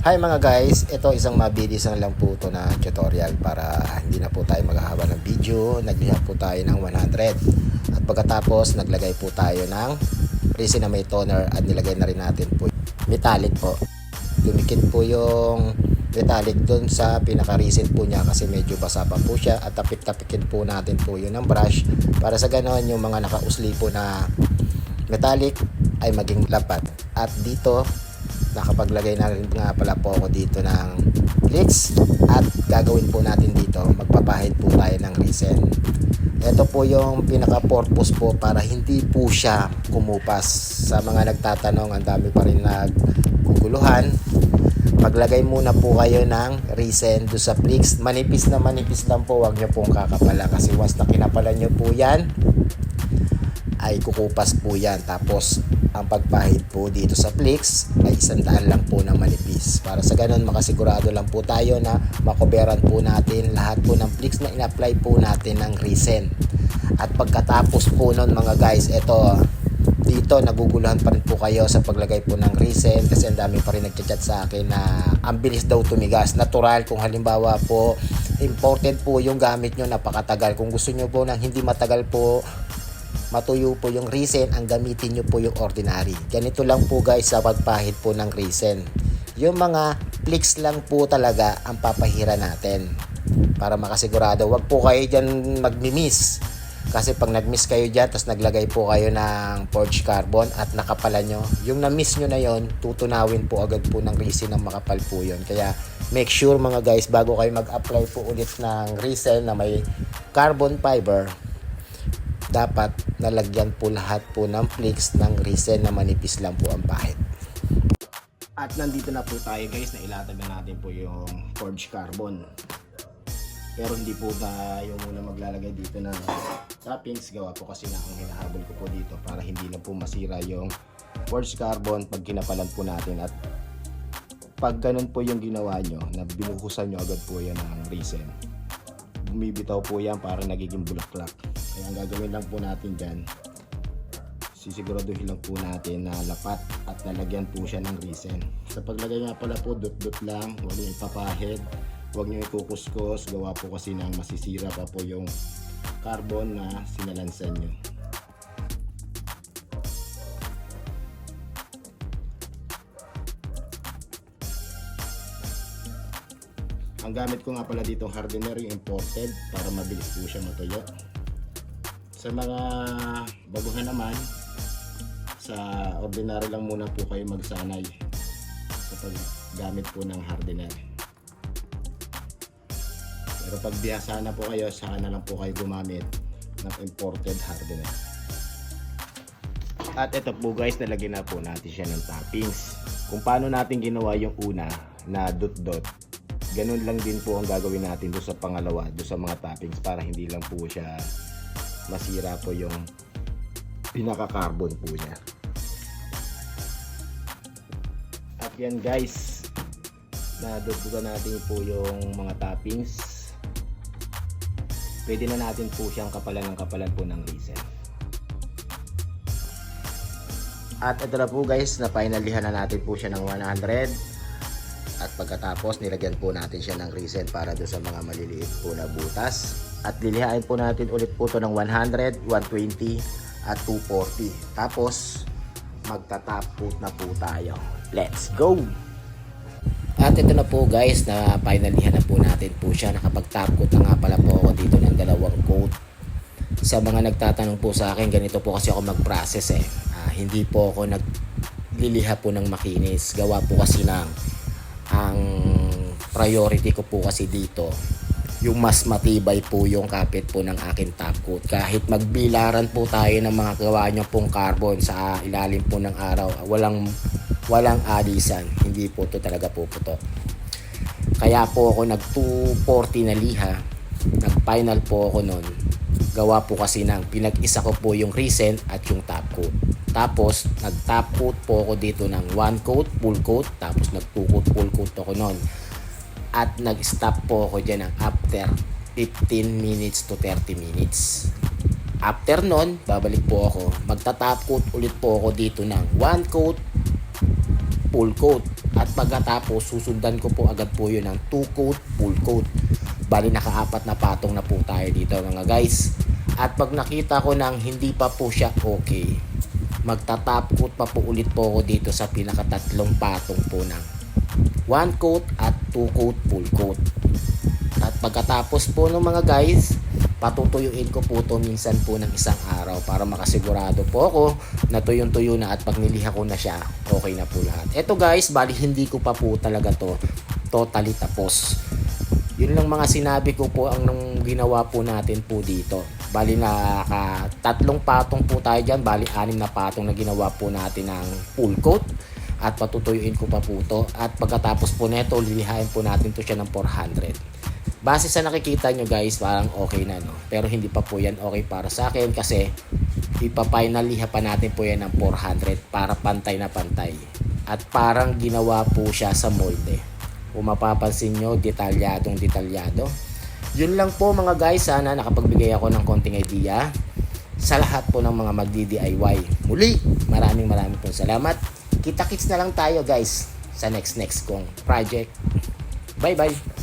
Hi mga guys, ito isang mabilis lang po ito na tutorial para hindi na po tayo maghahaba ng video. Nagliha po tayo ng 100 at pagkatapos naglagay po tayo ng resin na may toner at nilagay na rin natin po metallic po. Dumikit po yung metallic dun sa pinaka-resin po niya kasi medyo basa pa po siya at tapik-tapikin po natin po yun ng brush para sa ganon yung mga nakausli po na metallic ay maging lapat. At dito nakapaglagay na rin nga pala po ako dito ng clicks at gagawin po natin dito magpapahid po tayo ng resin ito po yung pinaka purpose po para hindi po siya kumupas. Sa mga nagtatanong ang dami pa rin naguguluhan maglagay muna po kayo ng resin do sa clicks manipis na manipis lang po wag nyo pong kakapala kasi once na kinapala nyo po yan ay kukupas po yan tapos ang pagpahid po dito sa Plix ay isandaan lang po na manipis. Para sa ganun makasigurado lang po tayo na makoberan po natin lahat po ng Plix na in-apply po natin ng resin. At pagkatapos po nun mga guys, ito dito naguguluhan pa rin po kayo sa paglagay po ng resin kasi ang dami pa rin nagchat sa akin na ang bilis daw tumigas. Natural kung halimbawa po imported po yung gamit nyo napakatagal. Kung gusto nyo po ng hindi matagal po matuyo po yung resin, ang gamitin nyo po yung ordinary. Ganito lang po guys sa pagpahid po ng resin. Yung mga flicks lang po talaga ang papahira natin para makasigurado. Huwag po kayo dyan magmi-miss. Kasi pag nag-miss kayo dyan, tapos naglagay po kayo ng forged carbon at nakapala nyo, yung na-miss nyo na yon tutunawin po agad po ng resin ng makapal po yon Kaya make sure mga guys, bago kayo mag-apply po ulit ng resin na may carbon fiber, dapat nalagyan po lahat po ng flakes ng resin na manipis lang po ang pahit. At nandito na po tayo guys, na ilatag na natin po yung forged carbon. Pero hindi po tayo muna maglalagay dito ng toppings. Gawa po kasi na ang hinahabol ko po dito para hindi na po masira yung forged carbon pag kinapalan po natin. At pag ganun po yung ginawa nyo, na binuhusan nyo agad po yan ng resin, bumibitaw po yan para nagiging bulaklak. Kaya ang gagawin lang po natin dyan, sisiguraduhin lang po natin na lapat at nalagyan po siya ng resin. Sa paglagay nga pala po, dot-dot lang, huwag nyo ipapahid, huwag nyo ikukuskus, gawa po kasi nang masisira pa po yung carbon na sinalansan nyo. Ang gamit ko nga pala dito hardener yung imported para mabilis po siya matuyo. Sa mga baguhan naman, sa ordinary lang muna po kayo magsanay sa paggamit po ng hardener. Pero pag biyasa na po kayo, saka na lang po kayo gumamit ng imported hardener. At ito po guys, nalagyan na po natin siya ng toppings. Kung paano natin ginawa yung una na dot-dot, ganun lang din po ang gagawin natin doon sa pangalawa, doon sa mga toppings para hindi lang po siya masira po yung pinaka-carbon po niya. At yan guys, nadudugan natin po yung mga toppings. Pwede na natin po siyang kapalan ng kapalan po ng resin. At ito na po guys, na finalihan na natin po siya ng 100 at pagkatapos nilagyan po natin siya ng resin para do sa mga maliliit po na butas. At lilihain po natin ulit po to ng 100, 120 at 240 tapos magtatapot na po tayo. Let's go! At ito na po guys na finalihan na po natin po siya. Nakapagtapot na nga pala po ako dito ng dalawang coat. Sa mga nagtatanong po sa akin ganito po kasi ako mag-process eh. Ah, hindi po ako nagliliha po ng makinis. Gawa po kasi ng ang priority ko po kasi dito yung mas matibay po yung kapit po ng akin top coat. Kahit magbilaran po tayo ng mga gawa nyo pong carbon sa ilalim po ng araw, walang walang alisan. Hindi po to talaga puputok. Kaya po ako nag 240 na liha. Nag final po ako nun. Gawa po kasi ng pinag-isa ko po yung resin at yung top coat. Tapos, nag-top coat po ako dito ng one coat, full coat. Tapos, nag-two coat, full coat ako nun. At nag-stop po ako dyan ng after 15 minutes to 30 minutes. After nun, babalik po ako. Magta-top coat ulit po ako dito ng one coat, full coat. At pagkatapos, susundan ko po agad po yun ng 2 coat, full coat. Bali, nakaapat na patong na po tayo dito mga guys. At pag nakita ko nang hindi pa po siya okay, magta-top coat pa po ulit po ako dito sa pinakatatlong patong po ng 1 coat at 2 coat, full coat. At pagkatapos po ng mga guys, patutuyuin ko po to minsan po ng isang araw para makasigurado po ako na tuyong-tuyo na at pag niliha ko na siya, okay na po lahat. Ito guys, bali hindi ko pa po talaga to totally tapos. Yun lang mga sinabi ko po ang nung ginawa po natin po dito. Bali na ka, tatlong patong po tayo dyan, bali anim na patong na ginawa po natin ng full coat at patutuyuin ko pa po to at pagkatapos po neto lilihain po natin to siya ng 400 base sa nakikita nyo guys, parang okay na no. Pero hindi pa po yan okay para sa akin kasi ipafinaliha pa natin po yan ng 400 para pantay na pantay. At parang ginawa po siya sa molde. Kung mapapansin nyo, detalyadong detalyado. Yun lang po mga guys, sana nakapagbigay ako ng konting idea sa lahat po ng mga magdi-DIY. Muli, maraming maraming po salamat. Kita-kits na lang tayo guys sa next next kong project. Bye bye!